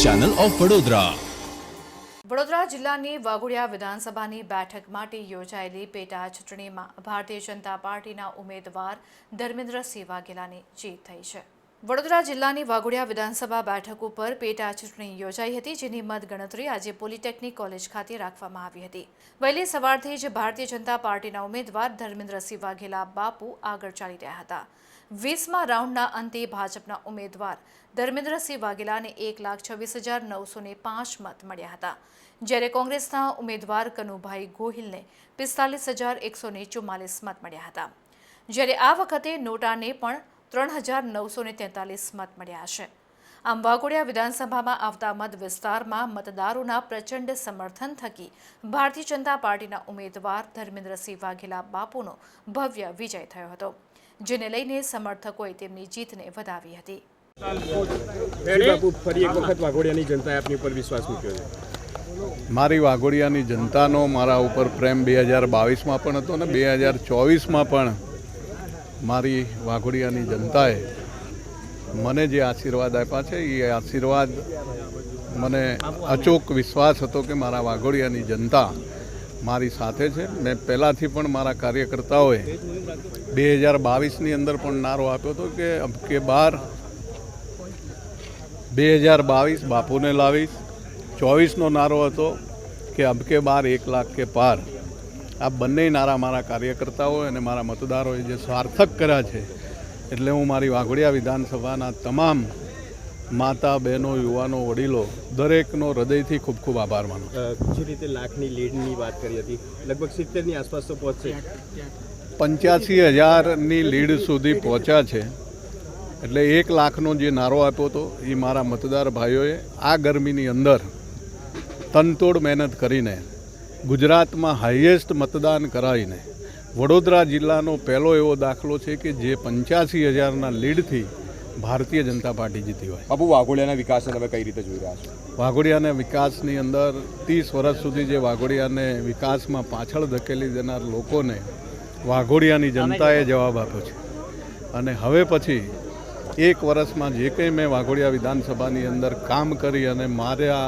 Channel of Vadodara. Vadodara જિલ્લાની વાઘોડિયા વિધાનસભાની બેઠક માટે યોજાયેલી પેટા ચૂંટણીમાં ભારતીય જનતા પાર્ટીના ઉમેદવાર ધર્મેન્દ્રસિંહ વાઘેલાની જીત થઈ છે. વડોદરા જિલ્લાની વાઘોડિયા વિધાનસભા બેઠક ઉપર પેટા ચૂંટણી યોજાઈ હતી, જેની મતગણતરી આજે પોલિટેકનિક કોલેજ ખાતે રાખવામાં આવી હતી. વહેલી સવારથી જ ભારતીય જનતા પાર્ટીના ઉમેદવાર ધર્મેન્દ્રસિંહ વાઘેલા બાપુ આગળ ચાલી રહ્યા હતા. વીસમા રાઉન્ડના અંતે ભાજપના ઉમેદવાર ધર્મેન્દ્રસિંહ વાઘેલાને એક લાખ છવ્વીસ હજાર નવસો પાંચ મત મળ્યા હતા. જ્યારે કોંગ્રેસના ઉમેદવાર કનુભાઈ ગોહિલને પિસ્તાલીસ હજાર એકસો ને મત મળ્યા હતા. જ્યારે આ વખતે નોટાને પણ ત્રણ હજાર નવસો ને તેતાલીસ મત મળ્યા છે. આમ વાઘોડિયા વિધાનસભામાં આવતા મત વિસ્તારમાં મતદારોના પ્રચંડ સમર્થન થકી ભારતીય જનતા પાર્ટીના ઉમેદવાર ધર્મેન્દ્રસિંહ વાઘેલા બાપુનો ભવ્ય વિજય થયો હતો જેને લઈને સમર્થકોએ તેમની જીતને વધાવી હતી. બાપુ ફરી એક વખત વાઘોડિયાની જનતાએ આપની ઉપર વિશ્વાસ મૂક્યો છે. મારી વાઘોડિયાની જનતાનો મારા ઉપર પ્રેમ બે હજાર બાવીસમાં પણ હતો અને બે હજાર ચોવીસમાં પણ મારી વાઘોડિયાની જનતાએ મને જે આશીર્વાદ આપ્યા છે, એ આશીર્વાદ મને અચોક વિશ્વાસ હતો કે મારા વાઘોડિયાની જનતા મારી સાથે છે. મેં પહેલાંથી પણ મારા કાર્યકર્તાઓએ બે હજાર બાવીસની અંદર પણ નારો આપ્યો હતો કે અબકે બાર બે હજાર બાવીસ બાપુને લાવીશ. ચોવીસનો નારો હતો કે અબકે બાર એક લાખ કે પાર. આ બંને નારા મારા કાર્યકર્તાઓ અને મારા મતદારોએ જે સાર્થક કર્યા છે એટલે હું મારી વાઘોડિયા વિધાનસભાના તમામ માતા બહેનો યુવાનો વડીલો દરેકનો હૃદયથી ખૂબ ખૂબ આભાર માનો જે રીતે લાખની લીડની વાત કરી હતી લગભગ સિત્તેરની આસપાસ તો પહોંચશે. પંચ્યાસી હજારની લીડ સુધી પહોંચ્યા છે એટલે એક લાખનો જે નારો આપ્યો હતો એ મારા મતદાર ભાઈઓએ આ ગરમીની અંદર તનતોડ મહેનત કરીને ગુજરાતમાં હાઈએસ્ટ મતદાન કરાવીને વડોદરા જિલ્લાનો પહેલો એવો દાખલો છે કે જે પંચ્યાસી હજારના લીડથી ભારતીય જનતા પાર્ટી જીતી હોય. બાપુ વાઘોડિયાના વિકાસને તમે કઈ રીતે જોઈ રહ્યા છો? વાઘોડિયાના વિકાસની અંદર ત્રીસ વર્ષ સુધી જે વાઘોડિયાને વિકાસમાં પાછળ ધકેલી દેનાર લોકોને વાઘોડિયાની જનતાએ જવાબ આપ્યો છે. અને હવે પછી એક વર્ષમાં જે કંઈ મેં વાઘોડિયા વિધાનસભાની અંદર કામ કરી અને મારે આ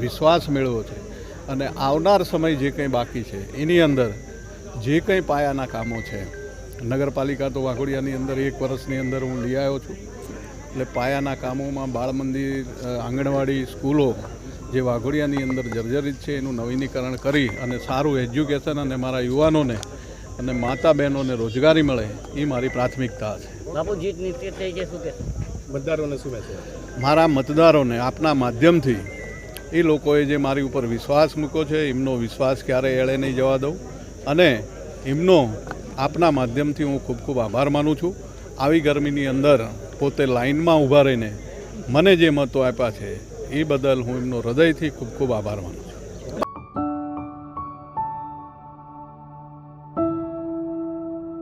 વિશ્વાસ મેળવ્યો છે અને આવનાર સમય જે કંઈ બાકી છે એની અંદર જે કંઈ પાયાના કામો છે નગરપાલિકા તો વાઘોડિયાની અંદર એક વર્ષની અંદર હું લઈ આવ્યો છું. એટલે પાયાના કામોમાં બાળ મંદિર આંગણવાડી સ્કૂલો જે વાઘોડિયાની અંદર જર્જરિત છે એનું નવીનીકરણ કરી અને સારું એજ્યુકેશન અને મારા યુવાનોને અને માતા બહેનોને રોજગારી મળે એ મારી પ્રાથમિકતા છે. બાપુ જીત નિશ્ચિત થઈ છે શું કે મતદારોને શું મારા મતદારોને આપના માધ્યમથી એ લોકોએ જે મારી ઉપર વિશ્વાસ મૂક્યો છે, એમનો વિશ્વાસ ક્યારેય એળે નહીં જવા દઉં. અને એમનો આપના માધ્યમથી હું ખૂબ ખૂબ આભાર માનું છું. આવી ગરમીની અંદર પોતે લાઇનમાં ઊભા રહીને મને જે મતો આપ્યા છે, એ બદલ હું એમનો હૃદયથી ખૂબ ખૂબ આભાર માનું છું.